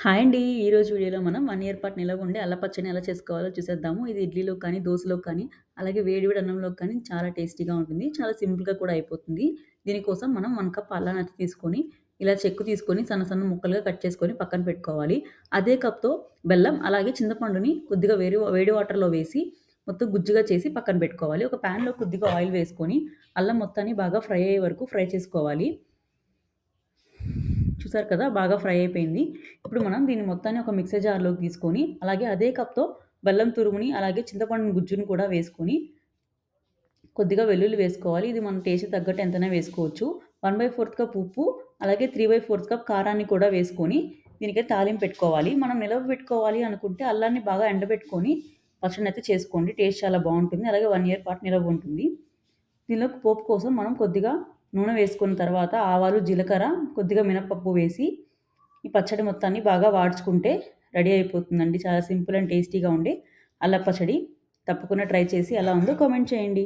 Hi అండి. ఈరోజు వీడియోలో మనం వన్ ఇయర్ పాటు నిలవ ఉండే అల్లపచ్చని ఎలా చేసుకోవాలో చూసేద్దాము. ఇది ఇడ్లీలో కానీ, దోశలో కానీ, అలాగే వేడివేడి అన్నంలో కానీ చాలా టేస్టీగా ఉంటుంది. చాలా సింపుల్‌గా కూడా అయిపోతుంది. దీనికోసం మనం వన్ కప్ అల్లానైతే తీసుకొని, ఇలా చెక్కు తీసుకొని సన్న సన్న ముక్కలుగా కట్ చేసుకొని పక్కన పెట్టుకోవాలి. అదే కప్‌తో బెల్లం, అలాగే చింతపండుని కొద్దిగా వేడి వేడి వాటర్‌లో వేసి మొత్తం గుజ్జుగా చేసి పక్కన పెట్టుకోవాలి. ఒక ప్యాన్‌లో కొద్దిగా ఆయిల్ వేసుకొని అల్లం మొత్తాన్ని బాగా ఫ్రై అయ్యే వరకు ఫ్రై చేసుకోవాలి. చూసారు కదా బాగా ఫ్రై అయిపోయింది. ఇప్పుడు మనం దీన్ని మొత్తాన్ని ఒక మిక్సర్ జార్లోకి తీసుకొని అలాగే అదే కప్తో బెల్లం తురుముని అలాగే చింతపండు గుజ్జును కూడా వేసుకొని కొద్దిగా వెల్లుల్లి వేసుకోవాలి. ఇది మనం టేస్ట్ తగ్గట్టు ఎంతనే వేసుకోవచ్చు. వన్ బై ఫోర్త్ కప్ ఉప్పు అలాగే త్రీ బై ఫోర్త్ కప్ కారాన్ని కూడా వేసుకొని దీనికైతే తాలింపు పెట్టుకోవాలి. మనం నిలవ పెట్టుకోవాలి అనుకుంటే అల్లాన్ని బాగా ఎండబెట్టుకొని పచ్చడి అయితే చేసుకోండి. టేస్ట్ చాలా బాగుంటుంది. అలాగే వన్ ఇయర్ పాటు నిలవ ఉంటుంది. దీనిలో పోపు కోసం మనం కొద్దిగా నూనె వేసుకున్న తర్వాత ఆవాలు జీలకర్ర కొద్దిగా మినపప్పు వేసి ఈ పచ్చడి మొత్తాన్ని బాగా వాడ్చుకుంటే రెడీ అయిపోతుందండి. చాలా సింపుల్ అండ్ టేస్టీగా ఉండే అల్ల పచ్చడి. తప్పకుండా ట్రై చేసి ఎలా ఉందో కామెంట్ చేయండి.